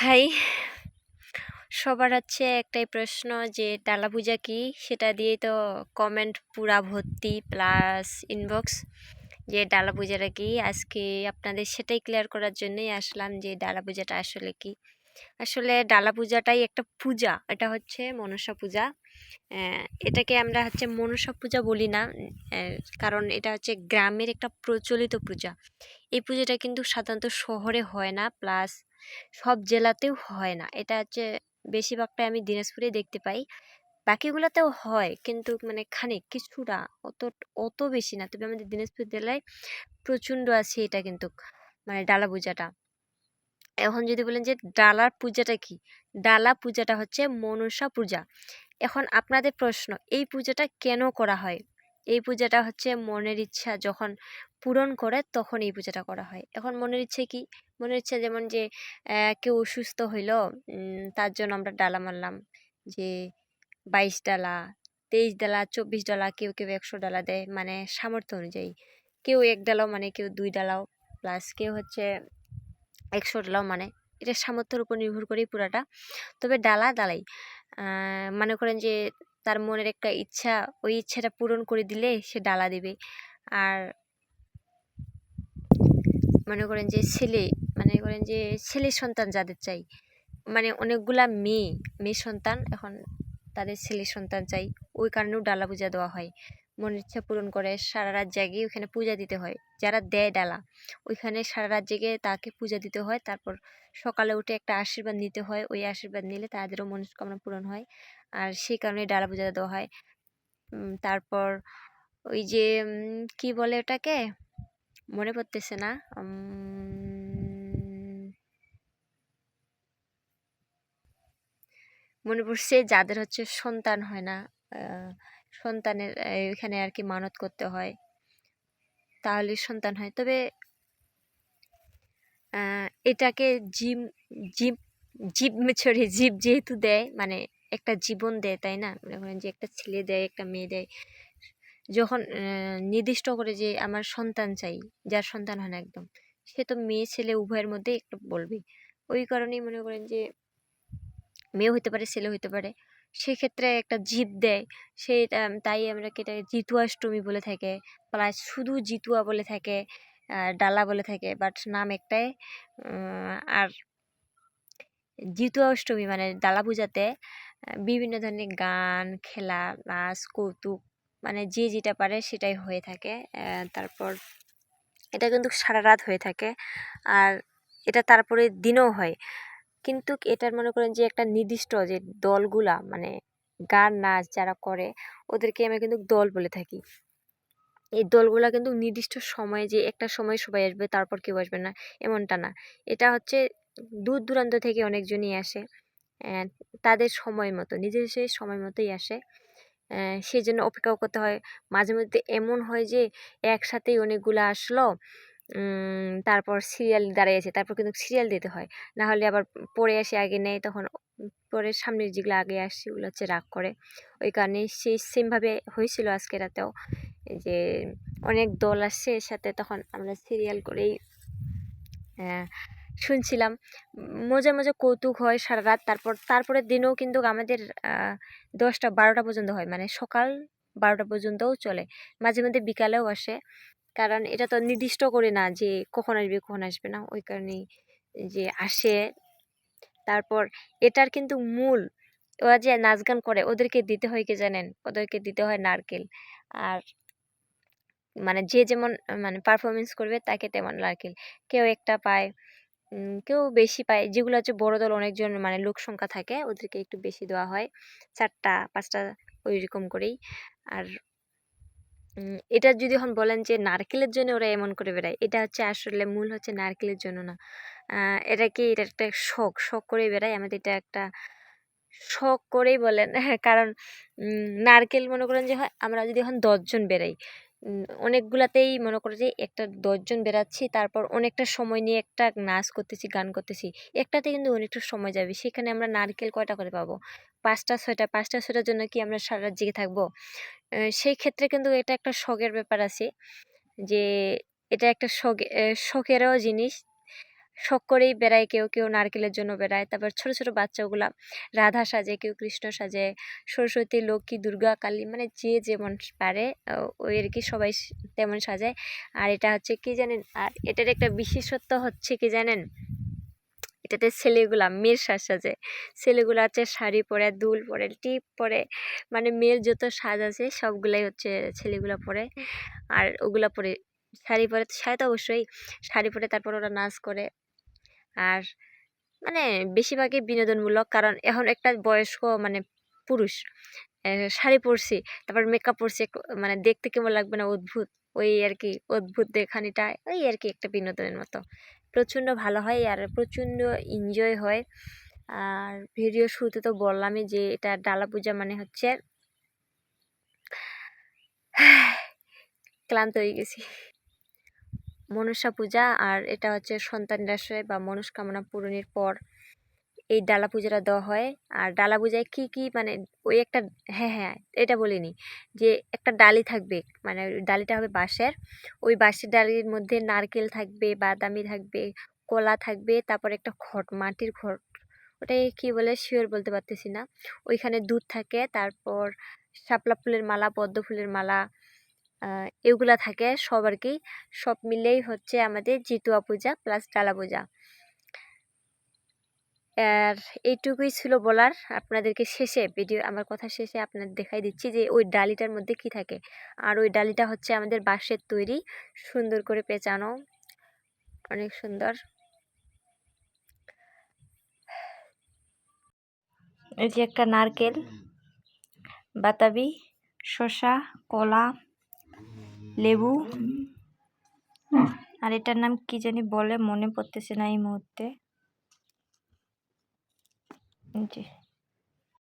ভাই, সবার হচ্ছে একটাই প্রশ্ন যে, ডালা পূজা কী? সেটা দিয়েই তো কমেন্ট পুরা ভর্তি প্লাস ইনবক্স যে, ডালা পূজাটা কী? আজকে আপনাদের সেটাই ক্লিয়ার করার জন্যই আসলাম যে, ডালা পূজাটা আসলে কি? আসলে ডালা পূজাটাই একটা পূজা, এটা হচ্ছে মনসা পূজা। এটাকে আমরা হচ্ছে মনসা পূজা বলি না কারণ এটা হচ্ছে গ্রামের একটা প্রচলিত পূজা। এই পূজাটা কিন্তু সাধারণত শহরে হয় না প্লাস সব জেলাতেও হয় না। এটা হচ্ছে বেশিরভাগটাই আমি দিনাজপুরে দেখতে পাই। বাকিগুলোতেও হয় কিন্তু মানে খানিক, কিছুটা, অত অত বেশি না। তবে আমাদের দিনাজপুর জেলায় প্রচণ্ড আছে এটা কিন্তু মানে ডালা পূজাটা। এখন যদি বলেন যে ডালার পূজাটা কি? ডালা পূজাটা হচ্ছে মনসা পূজা। এখন আপনাদের প্রশ্ন, এই পূজাটা কেন করা হয়? এই পূজাটা হচ্ছে মনের ইচ্ছা যখন পূরণ করে তখন এই পূজাটা করা হয়। এখন মনের ইচ্ছে কি? মনের ইচ্ছা যেমন যে কেউ অসুস্থ হইল তার জন্য আমরা ডালা মারলাম যে, বাইশ ডালা, তেইশ ডালা, চব্বিশ ডালা, কেউ কেউ একশো ডালা দেয়। মানে সামর্থ্য অনুযায়ী। কেউ এক ডালাও মানে কেউ দুই ডালাও। প্লাস কেউ হচ্ছে একশো ডালাও মানে। এটা সামর্থ্যের উপর নির্ভর করেই পুরাটা। তবে ডালা, ডালাই মনে করেন যে তার মনের একটা ইচ্ছা, ওই ইচ্ছাটা পূরণ করে দিলে সে ডালা দেবে। আর মনে করেন যে ছেলে, মনে করেন যে ছেলে সন্তান যাদের চাই মানে অনেকগুলা মেয়ে মেয়ে সন্তান, এখন তাদের ছেলে সন্তান চাই, ওই কারণেও ডালা পূজা দেওয়া হয়। মনের ইচ্ছা পূরণ করে, সারা রাত জাগিয়ে ওখানে পূজা দিতে হয়। যারা দেয় ডালা, ওইখানে সারা রাত জেগে তাকে পূজা দিতে হয়। তারপর সকালে উঠে একটা আশীর্বাদ নিতে হয়। ওই আশীর্বাদ নিলে তাদেরও মনস্কামনা পূরণ হয়। আর সেই কারণে ডালা পূজা দেওয়া হয়। তারপর ওই যে কি বলে ওটাকে? মনে পড়তেছে না। মনে পড়ছে যাদের হচ্ছে সন্তান হয় না সন্তানের এখানে আর কি মানত করতে হয়। তাহলে সন্তান হয়। তবে এটাকে জিম জীব জীব সরি জীব যেহেতু দেয় মানে একটা জীবন দেয়, তাই না? মনে করেন যে একটা ছেলে দেয়, একটা মেয়ে দেয়। যখন নির্দিষ্ট করে যে আমার সন্তান চাই, যার সন্তান হয় না একদম, সে তো মেয়ে, ছেলে উভয়ের মধ্যে একটু বলবে ওই কারণেই মনে করেন যে মেয়ে হইতে পারে, ছেলে হইতে পারে। সেক্ষেত্রে একটা জীব দেয়। সেই তাই আমরা কেটে জিতুয়াষ্টমী বলে থাকে প্লাস শুধু জিতুয়া বলে থাকে ডালা বলে থাকে বাট নাম একটাই আর জিতুয়া অষ্টমী মানে ডালা পূজাতে বিভিন্ন ধরনের গান, খেলা, নাচ, কৌতুক মানে যে যেটা পারে সেটাই হয়ে থাকে তারপর এটা কিন্তু সারা রাত হয়ে থাকে, আর এটা তারপরে দিনও হয়। কিন্তু এটার মনে করেন যে একটা নির্দিষ্ট যে দলগুলা মানে গান, নাচ যারা করে, ওদেরকে আমরা কিন্তু দল বলে থাকি। এই দলগুলা কিন্তু নির্দিষ্ট সময়ে যে একটা সময় সবাই আসবে, তারপর কেউ আসবে না, এমনটা না। এটা হচ্ছে দূর দূরান্ত থেকে অনেকজনই আসে তাদের সময় মতো, নিজের সেই সময় মতোই আসে। সেই জন্য অপেক্ষাও করতে হয়। মাঝে মধ্যে এমন হয় যে একসাথেই অনেকগুলো আসলো তারপর সিরিয়াল দাঁড়িয়েছে তারপর কিন্তু সিরিয়াল দিতে হয়। না হলে আবার পরে আসে আগে নেয়, তখন পরে সামনের যেগুলো আগে আসছে ওগুলো হচ্ছে রাগ করে। ওই কারণে সেই সেমভাবে হয়েছিল আজকে রাতেও। যে অনেক দল আসছে, এর সাথে তখন আমরা সিরিয়াল করেই শুনছিলাম। মজা মজা কৌতুক হয় সারা রাত। তারপর, তারপরের দিনেও কিন্তু আমাদের দশটা বারোটা পর্যন্ত হয়। মানে সকাল বারোটা পর্যন্তও চলে। মাঝে মধ্যে বিকালেও আসে। কারণ এটা তো নির্দিষ্ট করে না যে কখন আসবে কখন আসবে না। ওই কারণেই যে আসে। তারপর এটার কিন্তু মূল ওরা যে নাচ গান করে, ওদেরকে দিতে হয় কি জানেন? ওদেরকে দিতে হয় নারকেল। আর মানে যে যেমন মানে পারফরমেন্স করবে তাকে তেমন নারকেল। কেউ একটা পায় কেউ বেশি পায়। যেগুলো হচ্ছে বড় দল অনেকজন মানে লোক সংখ্যা থাকে, ওদেরকে একটু বেশি দেওয়া হয়। চারটা, পাঁচটা ওই রকম করেই। আর এটা যদি এখন বলেন যে নারকেলের জন্য ওরা এমন করে বেড়ায় এটা হচ্ছে আসলে মূল হচ্ছে নারকেলের জন্য না। এটা কি এটা একটা শখ? শখ করে বেড়ায়? আমাদের এটা একটা শখ করেই বলেন। কারণ নারকেল মনে করেন যে হয় আমরা যদি এখন দশজন উম, অনেকগুলাতেই মনে করো যে একটা দশজন বেরাচ্ছি তারপর অনেকটা সময় নিয়ে একটা নাচ করতেছি, গান করতেছি। একটাতে কিন্তু অনেকটা সময় যাবে। সেখানে আমরা নারকেল কয়টা করে পাবো? পাঁচটা, ছয়টা, পাঁচটা, ছয়টার জন্য কি আমরা সারা রাত জেগে থাকব? সেই ক্ষেত্রে কিন্তু এটা একটা শখের ব্যাপার আছে যে এটা একটা শখ শখেরও জিনিস। শখ করেই বেড়ায়, কেউ কেউ নারকেলের জন্য বেড়ায়, তারপর ছোট ছোট বাচ্চাগুলা রাধা সাজে, কেউ কৃষ্ণ সাজে, সরস্বতী, লক্ষ্মী, দুর্গা, কালী মানে যে যেমন পারে ওই আর কি সবাই তেমন সাজায়। আর এটা হচ্ছে কি জানেন, আর এটার একটা বিশেষত্ব হচ্ছে কি জানেন, এটাতে ছেলেগুলা মেয়ের সাজ সাজে। ছেলেগুলো হচ্ছে শাড়ি পরে, দুল পরে, টিপ পরে মানে মেয়ের যত সাজ আছে সবগুলাই হচ্ছে ছেলেগুলো পরে। আর ওগুলা পরে শাড়ি পরে, শাড়ি তো অবশ্যই, শাড়ি পরে তারপর ওরা নাচ করে। আর মানে বেশিরভাগই বিনোদনমূলক কারণ এখন একটা বয়স্ক মানে পুরুষ শাড়ি পরছি, তারপর মেকআপ পরছে মানে দেখতে কেমন লাগবে না, অদ্ভুত, ওই আর কি, অদ্ভুত দেখানিটা, ওই আর কি একটা বিনোদনের মতো। প্রচণ্ড ভালো হয় আর প্রচণ্ড এনজয় হয়। আর ভিডিও শুরুতে তো বললামই যে এটা ডালা পূজা মানে হচ্ছে ক্লান্ত হয়ে গেছি। মনসা পূজা আর এটা হচ্ছে সন্তানের আশ্রয় বা মনস্কামনা পূরণের পর এই ডালা পূজাটা দেওয়া হয়। আর ডালা পূজায় কি কি মানে ওই একটা হ্যাঁ হ্যাঁ এটা বলিনি যে একটা ডালি থাকবে মানে ডালিটা হবে বাঁশের। ওই বাঁশের ডালির মধ্যে নারকেল থাকবে, বাদামি থাকবে, কলা থাকবে, তারপর একটা খট, মাটির খট ওটাই কি বলে শিওর বলতে পারতেছি না। ওইখানে দুধ থাকে, তারপর শাপলা ফুলের মালা, পদ্ম ফুলের মালা এগুলা থাকে সব আর কি সব মিলেই হচ্ছে আমাদের জিতুয়া পূজা প্লাস ডালা পূজা। আর এইটুকুই ছিল বলার। আপনাদেরকে শেষে ভিডিও আমার কথা শেষে আপনাদের দেখাই দিচ্ছি যে ওই ডালিটার মধ্যে কি থাকে। আর ওই ডালিটা হচ্ছে আমাদের বাঁশের তৈরি। সুন্দর করে পেঁচানো। অনেক সুন্দর। এই যে একটা নারকেল, বাতাবি, শসা, কলা লেবু? আর এটার নাম কি জানি বলে মনে পড়তেছে না এই মুহূর্তে। যে।